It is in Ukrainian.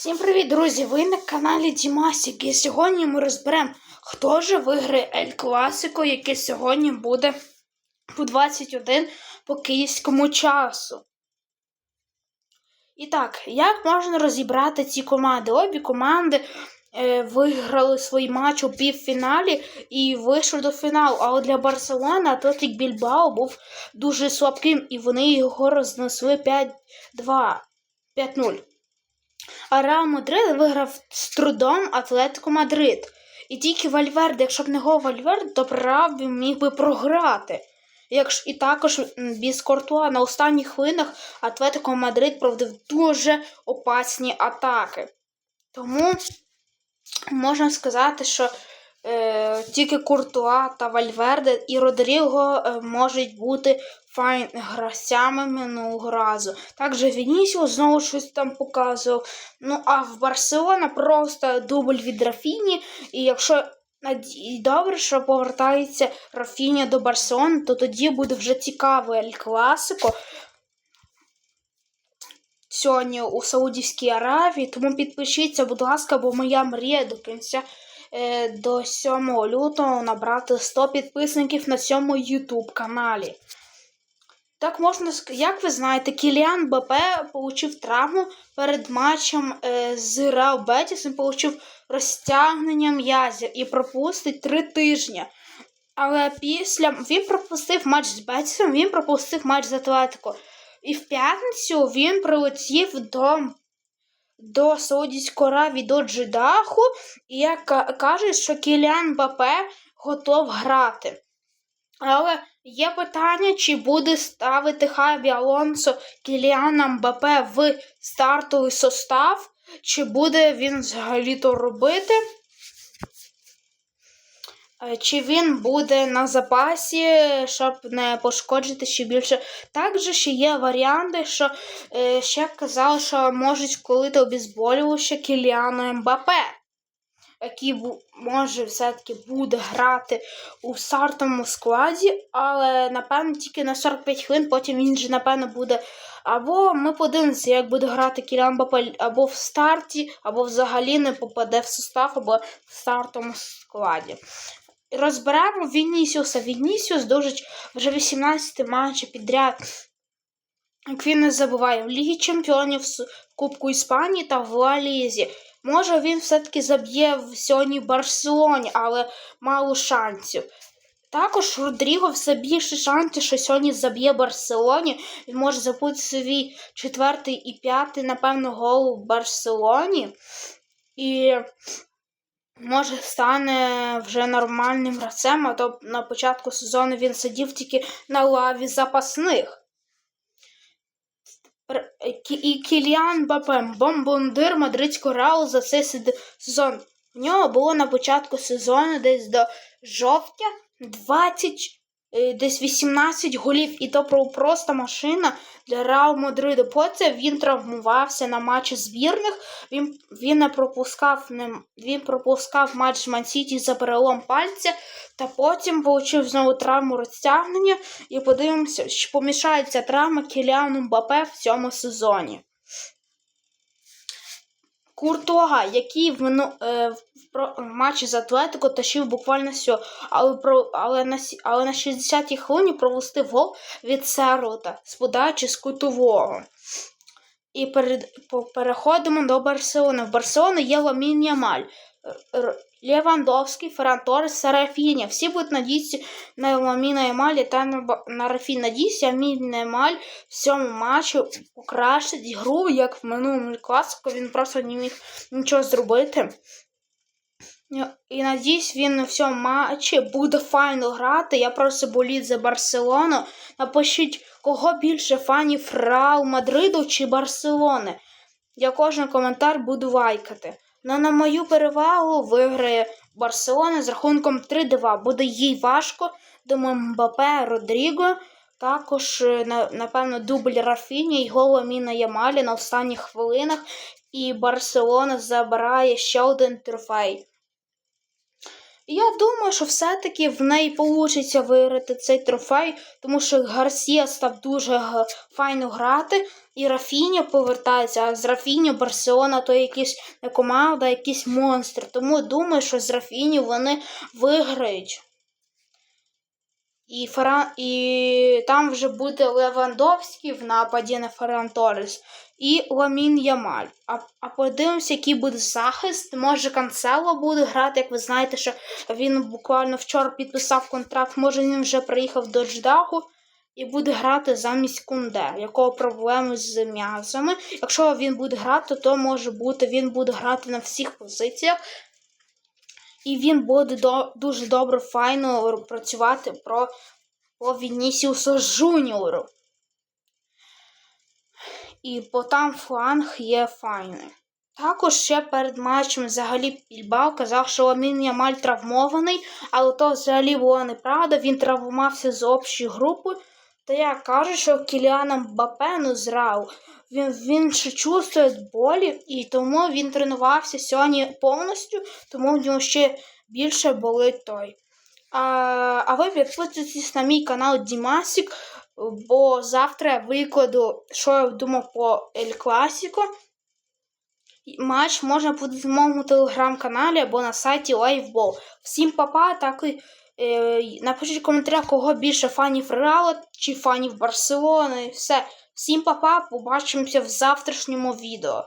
Всім привіт, друзі! Ви на каналі Дімасік. І сьогодні ми розберемо, хто же виграє Ель Класико, яке сьогодні буде у 21 по київському часу. І так, як можна розібрати ці команди? Обі команди е, виграли свій матч у півфіналі і вийшли до фіналу. Але для Барселони Атлетик Більбао був дуже слабким, і вони його рознесли 5-2. 5-0. А Реал Мадрид виграв з трудом Атлетико Мадрид. І тільки Вальверде, якщо б не го Вальверде, то Реал би міг би програти. Якщо, і також без Кортуа на останніх хвилинах Атлетико Мадрид проводив дуже опасні атаки. Тому можна сказати, що е, тільки Куртуа та Вальверде і Родріго е, можуть бути файн гравцями минулого разу. Також Вінісіо знову щось там показував. Ну а в Барселона просто дубль від Рафіні. І якщо і добре, що повертається Рафіня до Барселони, то тоді буде вже цікавий Ель Класико. Сьогодні у Саудівській Аравії, тому підпишіться, будь ласка, бо моя мрія до кінця е, до 7 лютого набрати 100 підписників на цьому YouTube каналі. Так можна як ви знаєте, Кіліан БП отримав травму перед матчем е, з Реал Бетісом, отримав розтягнення м'язів і пропустить три тижні. Але після він пропустив матч з Бетісом, він пропустив матч з Атлетико. І в п'ятницю він прилетів до, до Саудівської Аравії, до Джидаху, і як кажуть, що Кіліан БП готов грати. Але є питання, чи буде ставити Хабі Алонсо Кіліана Мбапе в стартовий состав, чи буде він взагалі то робити, Е, чи він буде на запасі, щоб не пошкоджити ще більше. Також ще є варіанти, що е, ще казали, що можуть вколити обізболюваще Кіліану Мбапе який може все-таки буде грати у стартовому складі, але напевно тільки на 45 хвилин, потім він же, напевно, буде. Або ми подивимося, як буде грати Кілян Бапель або в старті, або взагалі не попаде в состав, або в стартовому складі. Розберемо Вінісіуса. Вінісіус дуже вже 18 матчів підряд. Як він не забуває, в Лігі Чемпіонів, в Кубку Іспанії та в Ла Лізі. Може, він все-таки заб'є в сьогодні в Барселоні, але мало шансів. Також Родріго все більше шансів, що сьогодні заб'є Барселоні. Він може забути свій четвертий і п'ятий, напевно, гол в Барселоні. І може стане вже нормальним гравцем, а то на початку сезону він сидів тільки на лаві запасних. Р- Кі- І Кіліан Бапе, бомбондир мадридського Реалу за цей сезон. В нього було на початку сезону десь до жовтня 20, е, десь 18 голів, і то просто машина для Реал Мадриду. Потім він травмувався на матчі збірних. Він, він не пропускав не, він пропускав матч з Мансіті за перелом пальця, та потім отримав знову травму розтягнення. І подивимося, чи помішається травма Кіліану Мбапе в цьому сезоні. Куртуага, який в, е, в, про- матчі з Атлетико тащив буквально все, але, про, але, на, але на 60-й хвилині пропустив гол від Серота з подачі з кутового. І перед, переходимо до Барселони. В Барселоні є Ламін Ямаль, Р- Левандовський, Ферран та Всі будуть надіятися на Ламіна Ямалі та на, на Рафіна. Надіюся, Ламін Ямаль в цьому матчі покращить гру, як в минулому класику. Він просто не міг нічого зробити. І надіюсь, він в цьому матчі буде файно грати. Я просто боліть за Барселону. Напишіть, кого більше фанів Реал Мадриду чи Барселони. Я кожен коментар буду лайкати. Ну, на мою перевагу виграє Барселона з рахунком 3-2. Буде їй важко. Думаю, Мбапе, Родріго. Також, е, напевно, дубль Рафіні і гол Міна Ямалі на останніх хвилинах. І Барселона забирає ще один трофей. Я думаю, що все-таки в неї вийде виграти цей трофей, тому що Гарсія став дуже файно грати, і Рафіня повертається, а з Рафіні Барселона то якісь команда, а якийсь монстр. Тому думаю, що з Рафіні вони виграють. І, Фера... і там вже буде Левандовський в нападі на Ферран Торрес і Ламін Ямаль. А, а подивимося, який буде захист. Може, Канцело буде грати, як ви знаєте, що він буквально вчора підписав контракт, може він вже приїхав до Ждаху і буде грати замість Кунде, якого проблеми з м'язами. Якщо він буде грати, то може бути він буде грати на всіх позиціях. І він буде до, дуже добре, файно працювати про по Вінісіусу Жуніору. І по там фланг є файний. Також ще перед матчем взагалі Пільбao казав, що Ламін Ямаль травмований, але то взагалі була неправда. Він травмувався з общої групи. Та я кажу, що Кіліана Мбапе ну зрав. Він, він ще чувствує болі, і тому він тренувався сьогодні повністю, тому в нього ще більше болить той. А, а ви підписуйтесь на мій канал Дімасік, бо завтра викладу, що я думав по Ель Класіко. Матч можна буде в моєму телеграм-каналі або на сайті Liveball. Всім папа, так і е, напишіть в коментарях, кого більше фанів Реала чи фанів Барселони. Все. Всім папа, побачимося в завтрашньому відео.